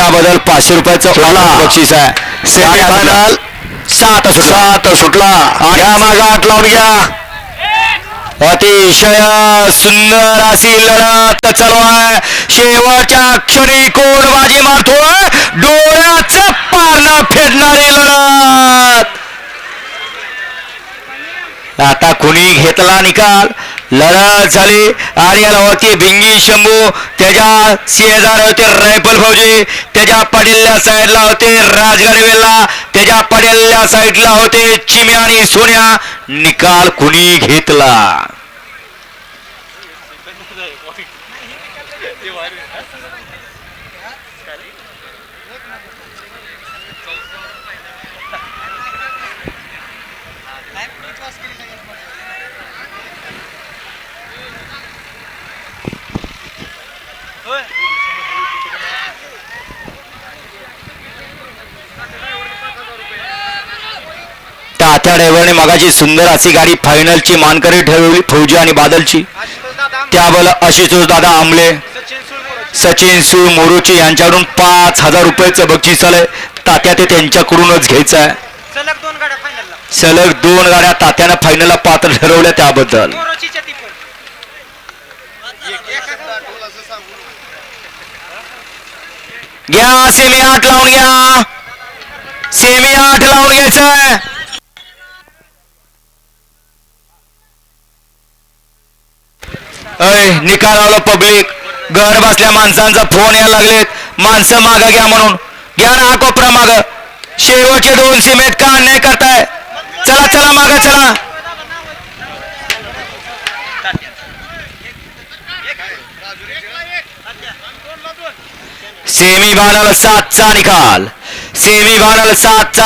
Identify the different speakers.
Speaker 1: त्याबद्दल पाचशे रुपयाचं. बक्षीस आहे.
Speaker 2: सेमीफायनल
Speaker 1: सात सुटला
Speaker 2: सात सुटला
Speaker 1: या मागा आठ लावून घ्या. अतिशय सुंदर अशी लढत चालू आहे शेवटच्या क्षणी कोण बाजी मारतोय. डोळ्याचं पारणं फेडणारी लढत. आता कुणी घेतला निकाल? लढत झाली. आणि याला होती भिंगी शंभू. त्याच्या शेजार होते रायफल फौजी. त्याच्या पडेल्या साईडला होते राजगडवेला त्याच्या पडेल्या साईडला होते चिम्या आणि सोन्या. निकाल कुणी घेतला? तात्या ड्रायव्हरने मगाची सुंदर अशी गाडी फायनलची मानकरी ठरवली फौजी आणि बादलची. त्याबल आशुतोष दादा आमले सचिन सुळ मोरूची यांच्याकडून पाच हजार रुपयाचं बक्षीस आलंय. तात्या ते त्यांच्याकडूनच घ्यायचं आहे
Speaker 3: सलग दोन गाड्या
Speaker 1: तात्यानं फायनलला पात्र ठरवल्या त्याबद्दल. घ्या सेमी आठ लावून घ्या. सेमी आठ लावून घ्यायचं निकाल आलो पब्लिक घर बसल्या माणसांचा फोन यायला लागलेत. माणसं माग घ्या म्हणून. घ्या ना हा कोपरा माग. शेवटचे दोन सीमेत का अन्याय करताय? चला चला माग चला. सेमी फायनल सातचा निकाल. Semi final सातचा